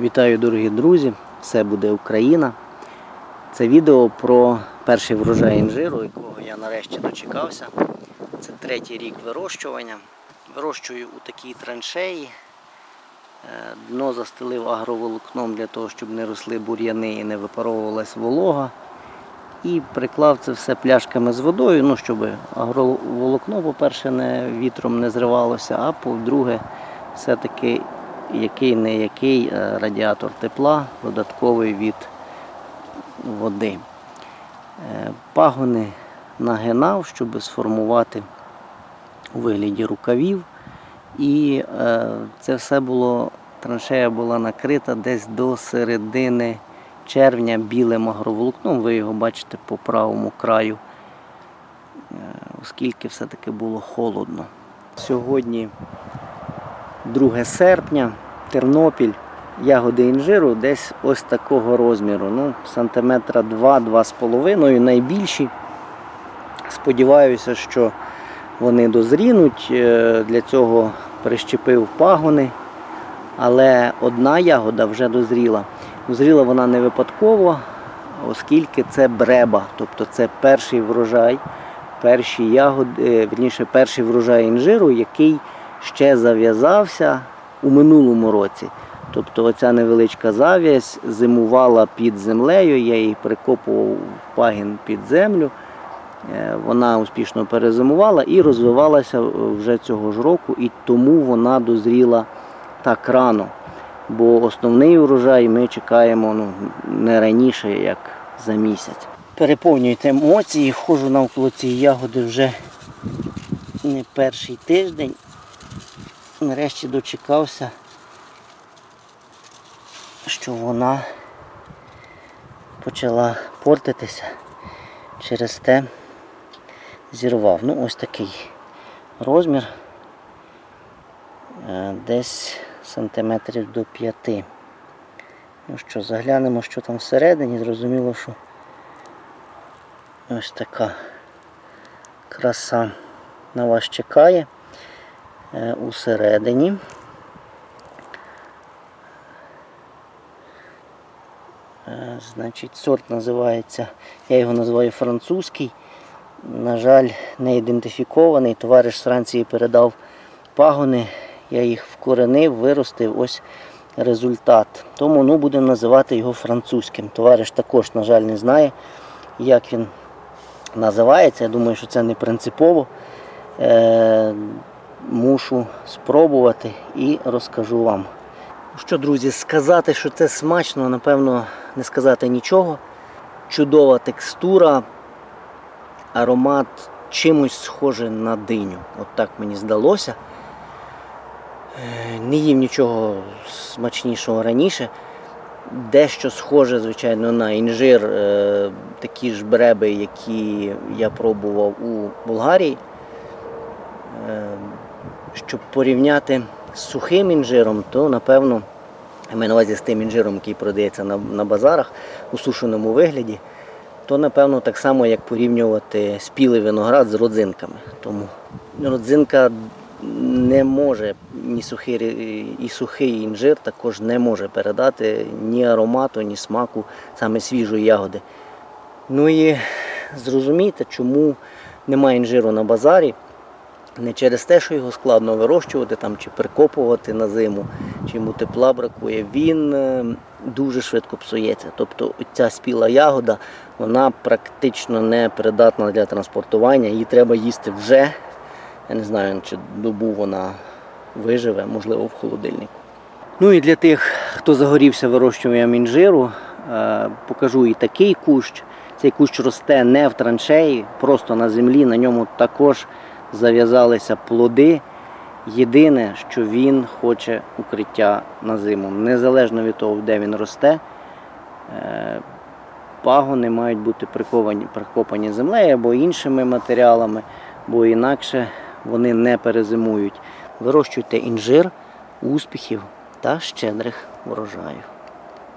Вітаю, дорогі друзі! Все буде Україна. Це відео про перший врожай інжиру, якого я нарешті дочекався. Це третій рік вирощування. Вирощую у такій траншеї. Е, Дно застелив агроволокном для того, щоб не росли бур'яни і не випаровувалась волога. І приклав це все пляшками з водою, ну, щоб агроволокно, по-перше, не вітром не зривалося, а по-друге, все-таки який не який е, радіатор тепла додатковий від води. Е, Пагони нагинав, щоб сформувати у вигляді рукавів. І е, це все було, траншея була накрита десь до середини червня білим агроволокном. Ви його бачите по правому краю, оскільки все-таки було холодно. Сьогодні 2 серпня, Тернопіль, ягоди інжиру десь ось такого розміру. Ну, сантиметра 2-2,5 найбільші. Сподіваюся, що вони дозрінуть. Е, Для цього прищепив пагони. Але одна ягода вже дозріла. Дозріла вона не випадково, оскільки це бреба, тобто це перший врожай, перші ягоди, е, вірніше, перший врожай інжиру, який ще зав'язався у минулому році. Тобто оця невеличка зав'язь зимувала під землею, я її прикопував в пагін під землю. Е, Вона успішно перезимувала і розвивалася вже цього ж року, і тому вона дозріла так рано. Бо основний урожай ми чекаємо ну, не раніше, як за місяць. Переповнюйте емоції, ходжу навколо цієї ягоди вже не перший тиждень. Нарешті дочекався, що вона почала портитися. Через те зірвав. Ну, ось такий розмір. Е, Десь сантиметрів до п'яти. Ну що, заглянемо, що там всередині. Зрозуміло, що ось така краса на вас чекає усередині. Е, Значить, сорт називається, я його називаю французький. На жаль, не ідентифікований. Товариш з Франції передав пагони, я їх вкоренив, виростив. Ось результат. Тому ну, будемо називати його французьким. Товариш також, на жаль, не знає, як він називається. Я думаю, що це не принципово. Мушу спробувати і розкажу вам. Що, друзі, сказати, що це смачно, напевно, не сказати нічого. Чудова текстура, аромат чимось схоже на диню. От так мені здалося. Е, Не їв нічого смачнішого раніше. Дещо схоже, звичайно, на інжир, е, такі ж бреби, які я пробував у Болгарії. Щоб порівняти з сухим інжиром, то напевно, маю на увазі з тим інжиром, який продається на, на базарах у сушеному вигляді, то напевно так само, як порівнювати спілий виноград з родзинками. Тому родзинка не може, ні сухий, і сухий інжир також не може передати ні аромату, ні смаку саме свіжої ягоди. Ну і зрозумійте, чому немає інжиру на базарі. Не через те, що його складно вирощувати там, чи прикопувати на зиму, чи йому тепла бракує, він е, дуже швидко псується. Тобто ця спіла ягода вона практично не придатна для транспортування, її треба їсти вже. Я не знаю, чи добу вона виживе, можливо, в холодильнику. Ну і для тих, хто загорівся вирощуванням інжиру, е, покажу і такий кущ. Цей кущ росте не в траншеї, просто на землі, на ньому також зав'язалися плоди. Єдине, що він хоче укриття на зиму. Незалежно від того, де він росте, е, пагони мають бути приковані, прикопані землею або іншими матеріалами, бо інакше вони не перезимують. Вирощуйте інжир, успіхів та щедрих врожаїв.